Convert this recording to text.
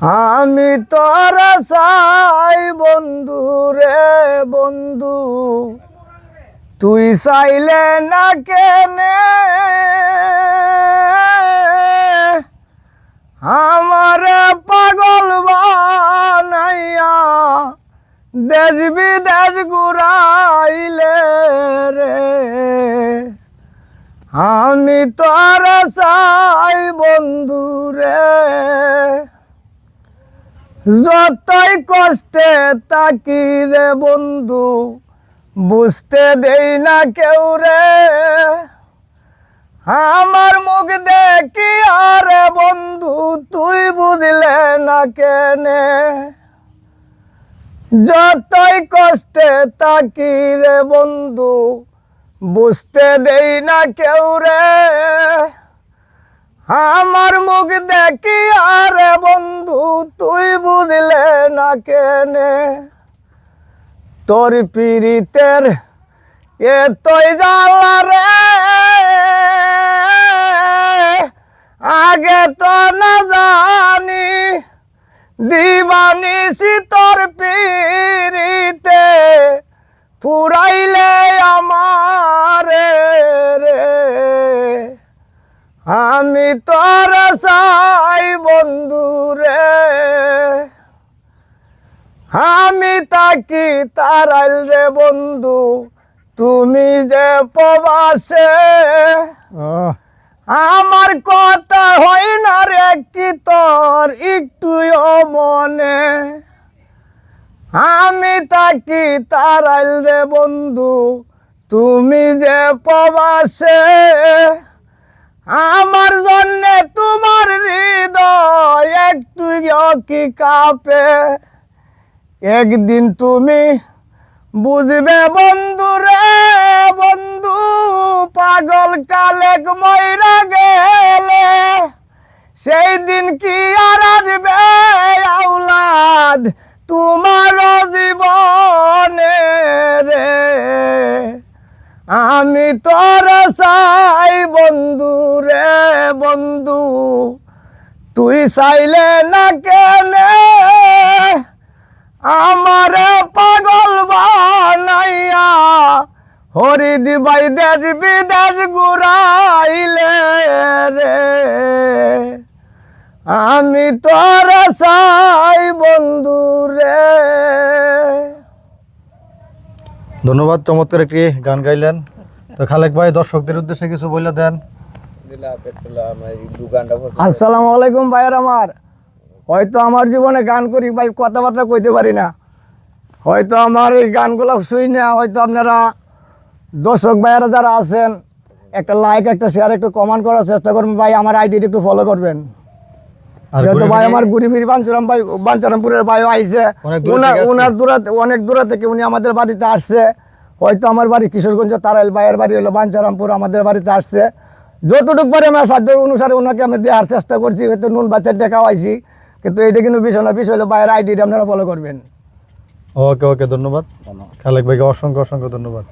আমি তোর চাই বন্ধু রে বন্ধু। তুই চাইলে না কেনে। আমার পাগল বানাইয়া দেশ বিদেশ ঘুরাইলে রে। আমি তোর চাই বন্ধু রে। যতই কষ্টে তাকি রে বন্ধু, বুঝতে দেই না কেউ রে। আমার মুখ দেখি আর বন্ধু, তুই বুঝলে না কেনে। যতই কষ্টে তাকি রে বন্ধু, বুঝতে দেই না কেউ রে। আমার মুখ দেখি আরে বন্ধু, তুই বুঝলে না কেনে? তোর পীড়িতের এ জ্বালা রে। আগে তো না জানি দিবানিসি তোর পীড়িতে ফুরাইলে আমারে রে। আমি তোর চাই বন্ধু রে। আমি তাকি তারাইল রে বন্ধু তুমি যে প্রবাসে। আমার কথা হয় না রে কি তোর একটু মনে। আমি তাকি তারাইল রে বন্ধু তুমি যে প্রবাসে। আমার জন্য তোমার হৃদয় একটু কি কাঁপে? একদিন তুমি বুঝবে বন্ধু রে বন্ধু, পাগল কালেক ময়রা গেলে সেই দিন কি আর আসবে আউলাদ তোমার জীবনে আমি তোর চাই বন্ধু রে বন্ধু। তুই চাইলে না কেনে? আমার পাগল বানাইয়া হরি দিবাই দেশ বিদেশ ঘুরাইলে রে। আমি তোর চাই বন্ধু রে। ধন্যবাদ, চমৎকার একটি গান গাইলেন। তো খালেক ভাই দর্শকদের উদ্দেশ্যে কিছু বলে দেন। আসসালামু আলাইকুম ভাইয়ের আমার। হয়তো আমার জীবনে গান করি ভাই কথাবার্তা কইতে পারি না। হয়তো আমার এই গানগুলো শুই না হয়তো আপনারা দর্শক ভাইয়েরা যারা আছেন একটা লাইক একটা শেয়ার একটু কমেন্ট করার চেষ্টা করবেন। ভাই আমার আইডি একটু ফলো করবেন। যেহেতু ভাই আমার বাঞ্চুরাম ভাই বাঞ্চারামপুরের ভাই আইসে দূরা অনেক দূরা থেকে উনি আমাদের বাড়িতে আসছে। হয়তো আমার বাড়ি কিশোরগঞ্জ তারাইল ভাইয়ের বাড়ি হলো বাঞ্চারামপুর আমাদের বাড়িতে আসছে। যতটুকু পারে আমার সাধ্য অনুসারে ওনাকে আমি দেওয়ার চেষ্টা করছি হয়তো নুন বাচ্চার ডেকা আইছি কিন্তু এটা কিন্তু বিষয় না বিষয় হলো বাইরের আইডিটা আপনারা ফলো করবেন। ওকে ওকে ধন্যবাদ। খালেক ভাইকে অসংখ্য অসংখ্য ধন্যবাদ।